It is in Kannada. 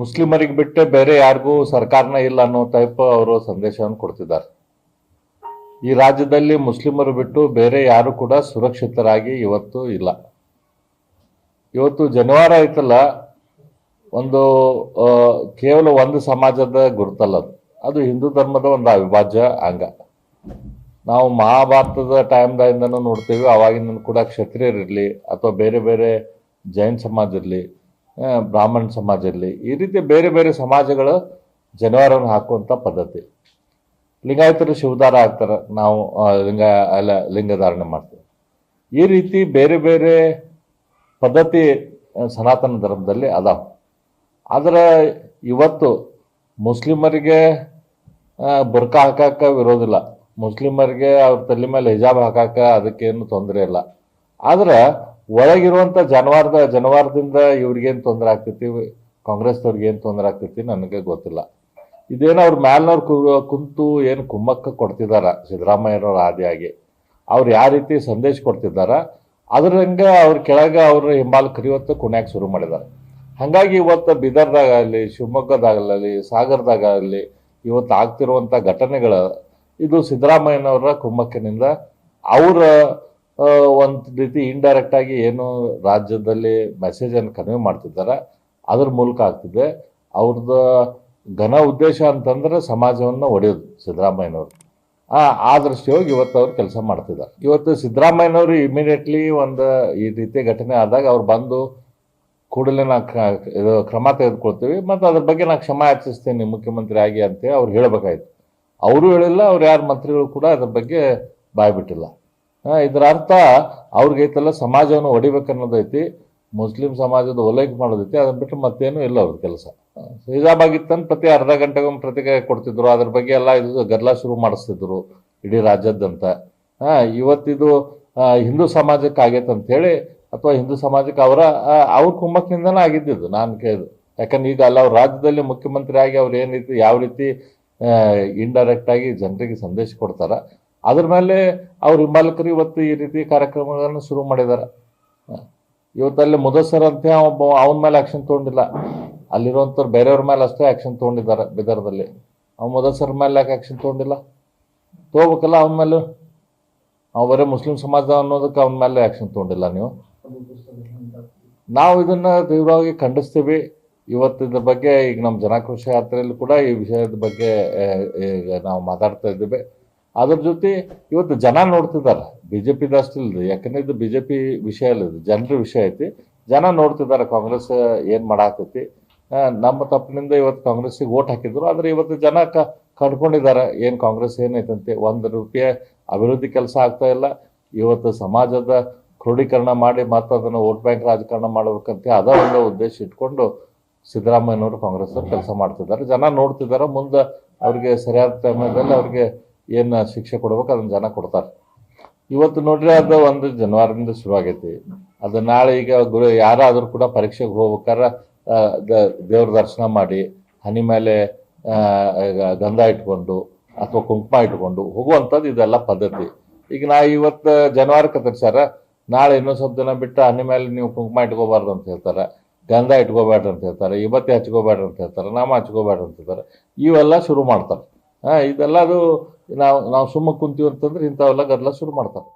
ಮುಸ್ಲಿಮರಿಗೆ ಬಿಟ್ಟೆ ಬೇರೆ ಯಾರಿಗೂ ಸರ್ಕಾರನ ಇಲ್ಲ ಅನ್ನೋ ಟೈಪ್ ಅವರು ಸಂದೇಶವನ್ನು ಕೊಡ್ತಿದ್ದಾರೆ. ಈ ರಾಜ್ಯದಲ್ಲಿ ಮುಸ್ಲಿಮರು ಬಿಟ್ಟು ಬೇರೆ ಯಾರು ಕೂಡ ಸುರಕ್ಷಿತರಾಗಿ ಇವತ್ತು ಇಲ್ಲ. ಇವತ್ತು ಜನವಾರ ಐತಲ್ಲ, ಒಂದು ಕೇವಲ ಒಂದು ಸಮಾಜದ ಗುರುತಲ್ಲ ಅದು. ಹಿಂದೂ ಧರ್ಮದ ಒಂದು ಅವಿಭಾಜ್ಯ ಅಂಗ. ನಾವು ಮಹಾಭಾರತದ ಟೈಮ್ದಿಂದನೂ ನೋಡ್ತೀವಿ ಅವಾಗಿಂದ ಕೂಡ ಕ್ಷತ್ರಿಯರಿರಲಿ ಅಥವಾ ಬೇರೆ ಬೇರೆ ಜೈನ್ ಸಮಾಜ ಇರಲಿ ಬ್ರಾಹ್ಮಣ ಸಮಾಜ ಇರಲಿ ಈ ರೀತಿ ಬೇರೆ ಬೇರೆ ಸಮಾಜಗಳು ಜನವಾರವನ್ನು ಹಾಕುವಂಥ ಪದ್ಧತಿ. ಲಿಂಗಾಯತರು ಶಿವದಾರ ಆಗ್ತಾರೆ, ನಾವು ಲಿಂಗ, ಅಲ್ಲ ಲಿಂಗಧಾರಣೆ ಮಾಡ್ತೀವಿ. ಈ ರೀತಿ ಬೇರೆ ಬೇರೆ ಪದ್ಧತಿ ಸನಾತನ ಧರ್ಮದಲ್ಲಿ ಅದಾವೆ. ಆದರೆ ಇವತ್ತು ಮುಸ್ಲಿಮರಿಗೆ ಬುರ್ಕ ಬುರ್ಕಾ ಹಾಕಕ್ಕೆ ಇರೋದಿಲ್ಲ ಮುಸ್ಲಿಮರಿಗೆ ಅವ್ರ ತಲೆ ಮೇಲೆ ಹಿಜಾಬ್ ಹಾಕಕ್ಕೆ ಅದಕ್ಕೇನು ತೊಂದರೆ ಇಲ್ಲ. ಆದ್ರೆ ಒಳಗಿರುವಂಥ ಜನವಾರದ, ಜನವಾರದಿಂದ ಇವ್ರಿಗೇನ್ ತೊಂದರೆ ಆಗ್ತೈತಿ? ಕಾಂಗ್ರೆಸ್ದವ್ರಿಗೆ ಏನು ತೊಂದರೆ ಆಗ್ತೈತಿ ನನಗೆ ಗೊತ್ತಿಲ್ಲ. ಇದೇನು ಅವ್ರ ಮ್ಯಾಲ್ನವ್ರು ಕುಂತು ಏನು ಕುಮ್ಮಕ್ಕ ಕೊಡ್ತಿದಾರ ಸಿದ್ದರಾಮಯ್ಯನವ್ರ ಆದಿಯಾಗಿ ಅವ್ರು ಯಾವ ರೀತಿ ಸಂದೇಶ ಕೊಡ್ತಿದ್ದಾರ, ಅದ್ರಂಗೆ ಅವ್ರ ಕೆಳಗೆ ಅವ್ರ ಹಿಂಬಾಲ್ ಕರಿವತ್ತು ಕುಣ್ಯಾಕ ಶುರು ಮಾಡಿದ್ದಾರೆ ಹಾಗಾಗಿ ಇವತ್ತು ಬೀದರ್ದಾಗಲಿ, ಶಿವಮೊಗ್ಗದಾಗಲಿ, ಸಾಗರದಾಗಲಿ ಇವತ್ತು ಆಗ್ತಿರುವಂಥ ಘಟನೆಗಳು ಇದು ಸಿದ್ದರಾಮಯ್ಯನವರ ಕುಮ್ಮಕ್ಕಿನಿಂದ ಅವರ ಒಂದು ರೀತಿ ಇಂಡೈರೆಕ್ಟ್ ಆಗಿ ಏನು ರಾಜ್ಯದಲ್ಲಿ ಮೆಸೇಜನ್ನು ಕನ್ವೆ ಮಾಡ್ತಿದ್ದಾರೆ. ಅದ್ರ ಮೂಲಕ ಆಗ್ತಿದೆ. ಅವ್ರದ್ದು ಘನ ಉದ್ದೇಶ ಅಂತಂದ್ರೆ ಸಮಾಜವನ್ನು ಒಡೆಯೋದು ಸಿದ್ದರಾಮಯ್ಯನವರು. ಆ ದೃಷ್ಟಿಯೋಗಿ ಇವತ್ತು ಅವ್ರು ಕೆಲಸ ಮಾಡ್ತಿದ್ದಾರೆ. ಇವತ್ತು ಸಿದ್ದರಾಮಯ್ಯನವರು ಇಮಿಡಿಯೇಟ್ಲಿ ಒಂದು ಈ ರೀತಿ ಘಟನೆ ಆದಾಗ ಅವ್ರು ಬಂದು ಕೂಡಲೇ ನಾ ಕ- ಇದು ಕ್ರಮ ತೆಗೆದುಕೊಳ್ತೀವಿ ಮತ್ತು ಅದ್ರ ಬಗ್ಗೆ ನಾ ಕ್ಷಮಾ ಯಾಚಿಸ್ತೀನಿ ಮುಖ್ಯಮಂತ್ರಿ ಆಗಿ ಅಂತೇಳಿ ಅವ್ರು ಹೇಳಬೇಕಾಯ್ತು. ಅವರು ಹೇಳಿಲ್ಲ, ಅವ್ರು ಯಾರು ಮಂತ್ರಿಗಳು ಕೂಡ ಅದ್ರ ಬಗ್ಗೆ ಬಾಯ್ಬಿಟ್ಟಿಲ್ಲ. ಇದರ ಅರ್ಥ ಅವ್ರಿಗೈತಲ್ಲ ಸಮಾಜವನ್ನು ಹೊಡಿಬೇಕನ್ನೋದೈತಿ ಮುಸ್ಲಿಂ ಸಮಾಜದ ಓಲೈಕೆ ಮಾಡೋದೈತಿ ಅದನ್ನ ಬಿಟ್ಟು ಮತ್ತೇನು ಇಲ್ಲ ಅವ್ರ ಕೆಲಸ. ಹಿಜಾಬ್ ಪ್ರತಿ ಅರ್ಧ ಗಂಟೆಗೊಮ್ಮೆ ಪ್ರತಿಕ್ರಿಯೆ ಕೊಡ್ತಿದ್ರು, ಅದ್ರ ಬಗ್ಗೆ ಎಲ್ಲ ಇದು ಗದ್ದಲ ಶುರು ಮಾಡಿಸ್ತಿದ್ರು ಇಡೀ ರಾಜ್ಯದ್ದಂತ ಇವತ್ತಿದು ಹಿಂದೂ ಸಮಾಜಕ್ಕೆ ಆಗೈತೆ ಹೇಳಿ, ಅಥವಾ ಹಿಂದೂ ಸಮಾಜಕ್ಕೆ ಅವರ ಅವ್ರ ಕುಮ್ಮಕ್ಕಿಂದನೇ ಆಗಿದ್ದಿದ್ದು ನಾನು ಕೇಳಿದ್ದು ಯಾಕಂದ್ರೆ ಈಗ ಅಲ್ಲ, ಅವ್ರ ರಾಜ್ಯದಲ್ಲಿ ಮುಖ್ಯಮಂತ್ರಿ ಆಗಿ ಅವ್ರು ಏನು ಯಾವ ರೀತಿ ಇಂಡೈರೆಕ್ಟ್ ಆಗಿ ಜನರಿಗೆ ಸಂದೇಶ ಕೊಡ್ತಾರ ಅದ್ರ ಮೇಲೆ ಅವ್ರ ಹಿಂಬಾಲಕರು ಇವತ್ತು ಈ ರೀತಿ ಕಾರ್ಯಕ್ರಮಗಳನ್ನು ಶುರು ಮಾಡಿದ್ದಾರೆ. ಇವತ್ತಲ್ಲಿ ಮುದಸರ್ ಅಂತ ಒಬ್ಬ, ಅವನ ಮೇಲೆ ಆಕ್ಷನ್ ತಗೊಂಡಿಲ್ಲ. ಅಲ್ಲಿರುವಂಥವ್ರು ಬೇರೆಯವ್ರ ಮೇಲೆ ಅಷ್ಟೇ ಆಕ್ಷನ್ ತಗೊಂಡಿದ್ದಾರೆ ಬಿದರ್ದಲ್ಲಿ. ಅವ್ನು ಮುದಸರ್ ಮೇಲೆ ಯಾಕೆ ಆಕ್ಷನ್ ತಗೊಂಡಿಲ್ಲ? ತಗೋಬೇಕಲ್ಲ ಅವನ ಮೇಲೆ? ಅವ ಬರೀ ಮುಸ್ಲಿಂ ಸಮಾಜ ಅನ್ನೋದಕ್ಕೆ ಅವನ ಮೇಲೆ ಆಕ್ಷನ್ ತಗೊಂಡಿಲ್ಲ ನೀವು. ನಾವು ಇದನ್ನ ತೀವ್ರವಾಗಿ ಖಂಡಿಸ್ತೀವಿ. ಇವತ್ತು ಬಗ್ಗೆ ಈಗ ನಮ್ಮ ಜನಕೃಷಿ ಯಾತ್ರೆಯಲ್ಲಿ ಕೂಡ ಈ ವಿಷಯದ ಬಗ್ಗೆ ನಾವು ಮಾತಾಡ್ತಾ ಇದ್ದೇವೆ. ಅದ್ರ ಜೊತೆ ಇವತ್ತು ಜನ ನೋಡ್ತಿದ್ದಾರೆ. ಬಿ ಜೆ ಪಿದು ಅಷ್ಟಿಲ್ದು ಯಾಕಂದ್ರೆ ಇದು ಬಿ ಜೆ ಪಿ ವಿಷಯ ಅಲ್ಲ ಇದು. ಜನರ ವಿಷಯ ಐತಿ. ಜನ ನೋಡ್ತಿದ್ದಾರೆ ಕಾಂಗ್ರೆಸ್ ಏನು ಮಾಡಾಕತಿ ನಮ್ಮ ತಪ್ಪಿನಿಂದ ಇವತ್ತು ಕಾಂಗ್ರೆಸ್ಸಿಗೆ ಓಟ್ ಹಾಕಿದ್ರು. ಆದರೆ ಇವತ್ತು ಜನ ಕ ಕಂಡ್ಕೊಂಡಿದ್ದಾರೆ ಏನು ಕಾಂಗ್ರೆಸ್ ಏನೈತಂತೆ ಒಂದು ರೂಪಾಯಿ ಅಭಿವೃದ್ಧಿ ಕೆಲಸ ಆಗ್ತಾ ಇಲ್ಲ. ಇವತ್ತು ಸಮಾಜದ ಕ್ರೋಢೀಕರಣ ಮಾಡಿ ಮತ್ತು ಅದನ್ನು ವೋಟ್ ಬ್ಯಾಂಕ್ ರಾಜಕಾರಣ ಮಾಡ್ಬೇಕಂತ. ಅದ ಒಂದು ಉದ್ದೇಶ ಇಟ್ಕೊಂಡು ಸಿದ್ದರಾಮಯ್ಯನವರು ಕಾಂಗ್ರೆಸ್ ಕೆಲಸ ಮಾಡ್ತಿದ್ದಾರೆ. ಜನ ನೋಡ್ತಿದ್ದಾರೆ. ಮುಂದೆ ಅವ್ರಿಗೆ ಸರಿಯಾದ ಟೈಮಲ್ಲಿ ಅವ್ರಿಗೆ ಏನು ಶಿಕ್ಷೆ ಕೊಡ್ಬೇಕು, ಅದನ್ನ ಜನ ಕೊಡ್ತಾರೆ. ಇವತ್ತು ನೋಡ್ರಿ ಅದು ಒಂದು ಶುರು ಶುರುವಾಗೈತಿ ಅದು ನಾಳೆ ಈಗ ಗುರು ಯಾರಾದರೂ ಕೂಡ ಪರೀಕ್ಷೆಗೆ ಹೋಗ್ಬೇಕಾದ್ರೆ ದೇವ್ರ ದರ್ಶನ ಮಾಡಿ, ಹನಿ ಮೇಲೆ ಗಂಧ ಇಟ್ಕೊಂಡು ಅಥವಾ ಕುಂಕುಮ ಇಟ್ಕೊಂಡು ಹೋಗುವಂಥದ್ದು ಇದೆಲ್ಲ ಪದ್ಧತಿ. ಈಗ ನಾ ಇವತ್ತು ಜನವಾರ ಕತ್ತರಿಸ್ಯಾರ, ನಾಳೆ ಇನ್ನೊಂದು ಸ್ವಲ್ಪ ದಿನ ಬಿಟ್ಟು ಹನಿ ಮೇಲೆ ನೀವು ಕುಂಕುಮ ಇಟ್ಕೋಬಾರ್ದು ಅಂತ ಹೇಳ್ತಾರೆ, ಗಂಧ ಇಟ್ಕೋಬೇಡ್ರಿ ಅಂತ ಹೇಳ್ತಾರೆ, ಇವತ್ತೇ ಹಚ್ಕೋಬೇಡ್ರಿ ಅಂತ ಹೇಳ್ತಾರೆ ನಾಮ ಹಚ್ಕೋಬೇಡ್ರಿ ಅಂತ ಹೇಳ್ತಾರೆ, ಇವೆಲ್ಲ ಶುರು ಮಾಡ್ತಾರೆ. ಹಾಂ ಇದೆಲ್ಲ ಅದು ನಾವು ನಾವು ಸುಮ್ಮ ಕುಂತೀವಿ ಅಂತಂದ್ರೆ ಇಂಥವೆಲ್ಲ ಗದ್ದಲ ಶುರು ಮಾಡ್ತಾರೆ.